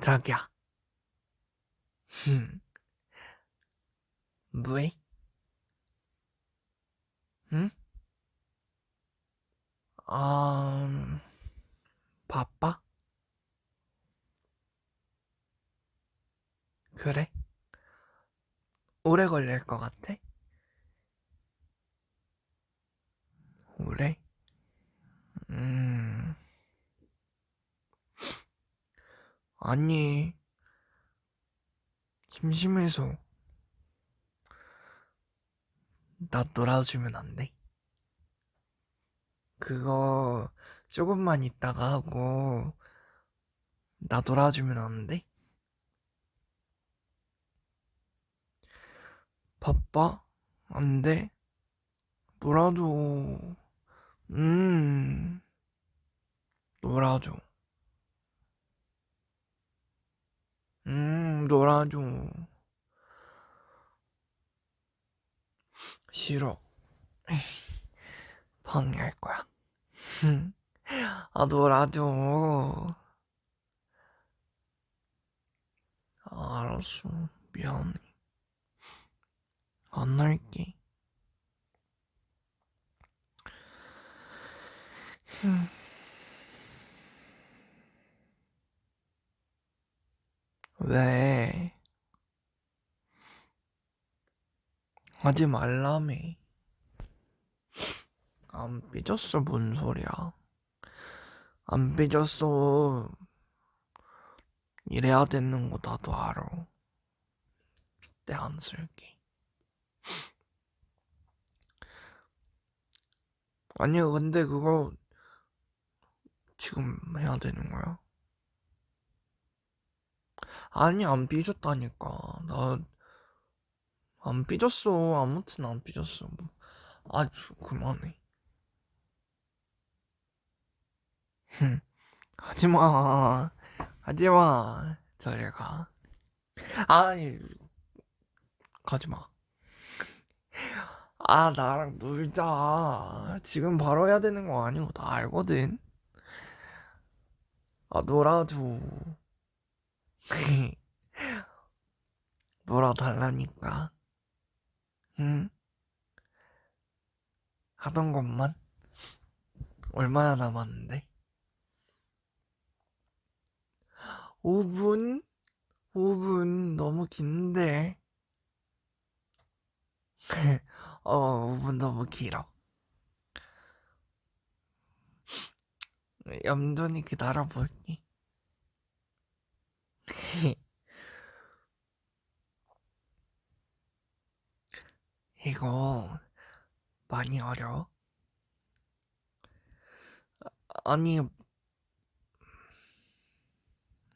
자기야. 흠. 뭐해? 응? 아, 음, 바빠? 그래? 오래 걸릴 것 같아? 오래? 음, 아니, 심심해서 나 놀아주면 안 돼? 그거 조금만 있다가 하고 나 놀아주면 안 돼? 바빠? 안 돼? 놀아줘. 음, 놀아줘. 음, 놀아줘. 싫어. 방해할 거야. 아, 놀아줘. 아, 알았어. 미안해. 안 날게. 왜? 하지 말라며. 안 삐졌어, 뭔 소리야. 안 삐졌어. 이래야 되는 거 나도 알아. 때안 쓸게. 아니야, 근데 그거 지금 해야 되는 거야? 아니, 안 삐졌다니까. 나, 안 삐졌어. 아무튼 안 삐졌어. 아, 그만해. 흠, 하지마. 하지마. 저리 가. 아니, 가지마. 아, 나랑 놀자. 지금 바로 해야 되는 거 아니고, 나 알거든. 아, 놀아줘. 놀아달라니까. 응? 하던 것만? 얼마나 남았는데? 5분? 5분 너무 긴데. 어, 5분 너무 길어. 얌전히 기다려볼게. 이거 많이 어려워? 아니,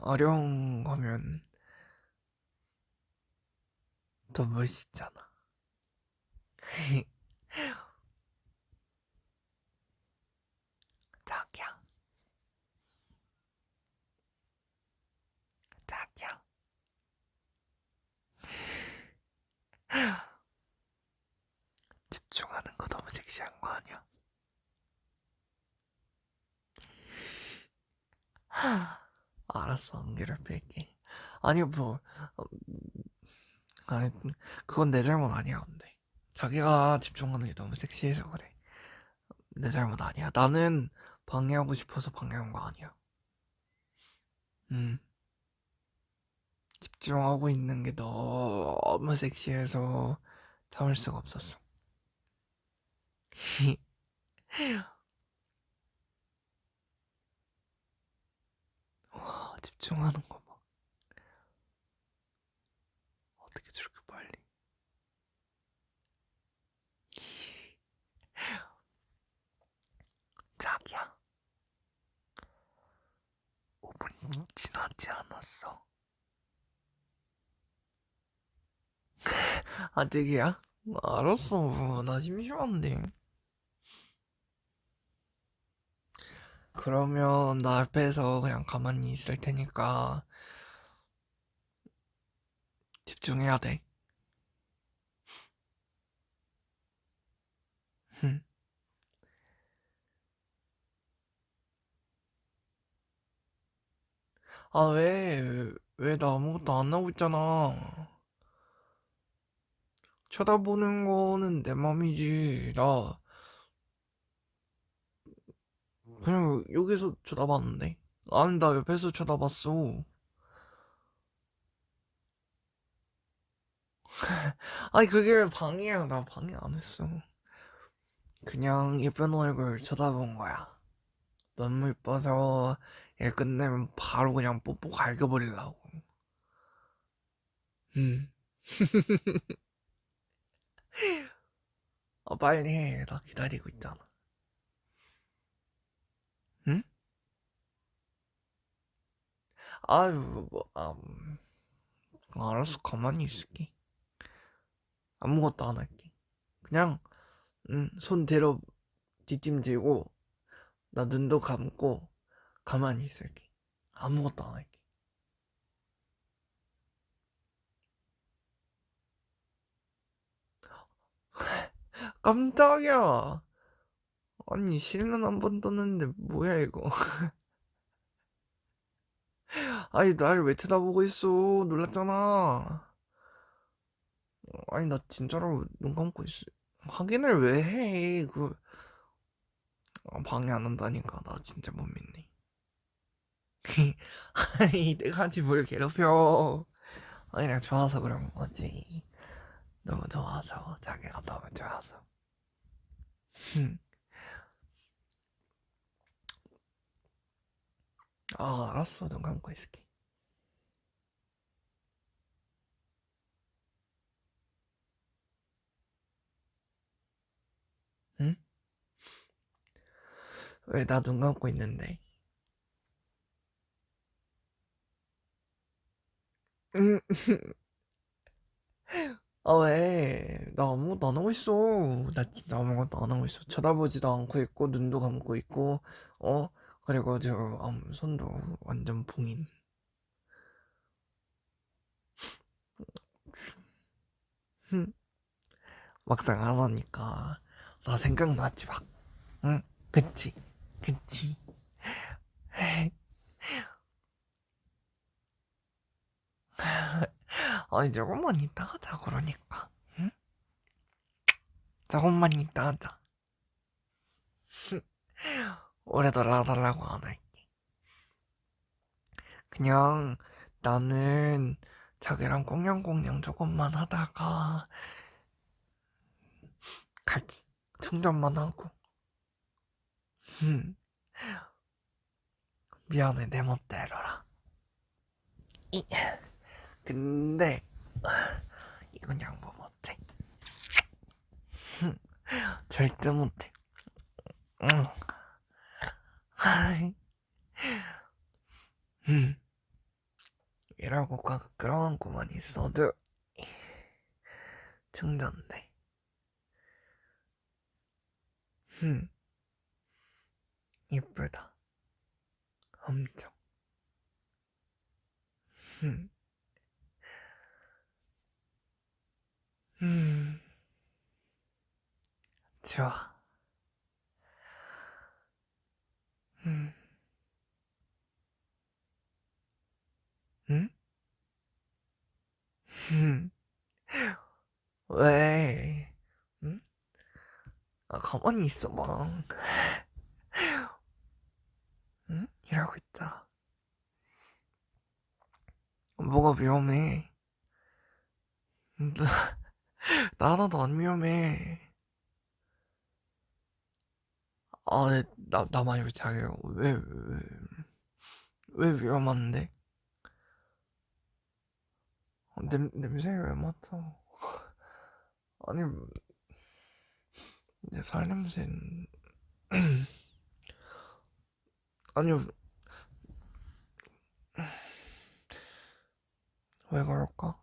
어려운 거면 더 멋있잖아. 자기야, 자기야. 집중하는 거 너무 섹시한 거 아니야? 알았어, 안개를 뺄게. 아니, 뭐, 어, 아니, 그건 내 잘못 아니야, 근데. 자기가 집중하는 게 너무 섹시해서 그래. 내 잘못 아니야. 나는 방해하고 싶어서 방해한 거 아니야. 음, 집중하고 있는 게 너무 섹시해서 참을 수가 없었어. 와, 집중하는 거 봐. 어떻게 저렇게 빨리. 자기야. 5분이 지나지 않았어. 아직이야? 알았어. 나 심심한데. 그러면 나 앞에서 그냥 가만히 있을 테니까 집중해야 돼. 흠. 아, 왜? 왜 나 아무것도 안 하고 있잖아. 쳐다보는 거는 내 맘이지. 나 그냥 여기서 쳐다봤는데. 아니, 나 옆에서 쳐다봤어. 아니, 그게 왜 방해야. 나 방해 안 했어. 그냥 예쁜 얼굴 쳐다본 거야. 너무 이뻐서 일 끝내면 바로 그냥 뽀뽀 갈겨버리려고. 음. 아, 빨리 해. 나 기다리고 있잖아. 아유, 뭐, 아, 음, 알았어. 가만히 있을게. 아무것도 안 할게. 그냥, 음, 손 대로 뒷짐 지고, 나 눈도 감고, 가만히 있을게. 아무것도 안 할게. 깜짝이야. 아니, 실눈 한 번 떴는데, 뭐야, 이거. 아니, 나를 왜 쳐다보고 있어? 놀랐잖아. 아니, 나 진짜로 눈 감고 있어. 확인을 왜 해? 그, 아, 방해 안 한다니까. 나 진짜 못 믿네. 아니, 내가 한테 뭘 괴롭혀. 아니, 내가 좋아서 그런 거지. 너무 좋아서. 자기가 너무 좋아서. 아, 알았어. 눈 감고 있을게. 응? 왜 나 눈 감고 있는데? 응. 아, 왜? 나 아무것도 안 하고 있어. 나 진짜 아무것도 안 하고 있어. 쳐다보지도 않고 있고, 눈도 감고 있고, 어? 그리고 저, 음, 손도 완전 봉인. 흠. 막상 안 하니까, 나 생각나지, 막. 응? 그치? 그치? 아니, 조금만 이따 하자, 그러니까. 응? 조금만 이따 하자. 오래 달라달라고 안 할게. 그냥 나는 자기랑 꽁냥꽁냥 조금만 하다가 갈게. 충전만 하고. 음. 미안해, 내 멋대로라. 이. 근데 이건 양보 못해. 절대 못해. 응. 음. 이라고 꽉 끌어안고만 있어도 충전돼. 음. 이쁘다. 엄청. 음. 음. 좋아. 음. 응? 음. 왜? 응? 아, 가만히 있어봐. 응? 이러고 있자. 뭐가 위험해? 나, 나 하나도 안 위험해. 아, 네, 나, 나 말고 자기 왜, 왜, 왜 위험한데? 어, 냄, 냄새 왜 맡아? 아니, 내 살냄새는, 아니, 왜 그럴까?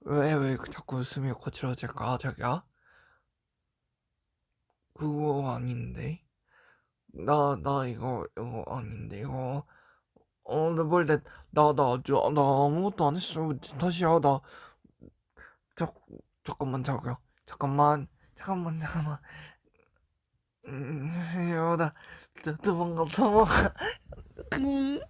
왜, 왜 자꾸 웃음이 거칠어질까, 자기야? 그거 아닌데? 나, 나 이거, 이거 아닌데, 이거. 어, 나 뭘, 내, 나, 나, 아무것도 안 했어. 다시야, 나, 자, 잠깐만, 자기야. 잠깐만, 잠깐만, 잠깐만. 음, 도, 도망가 도망가 그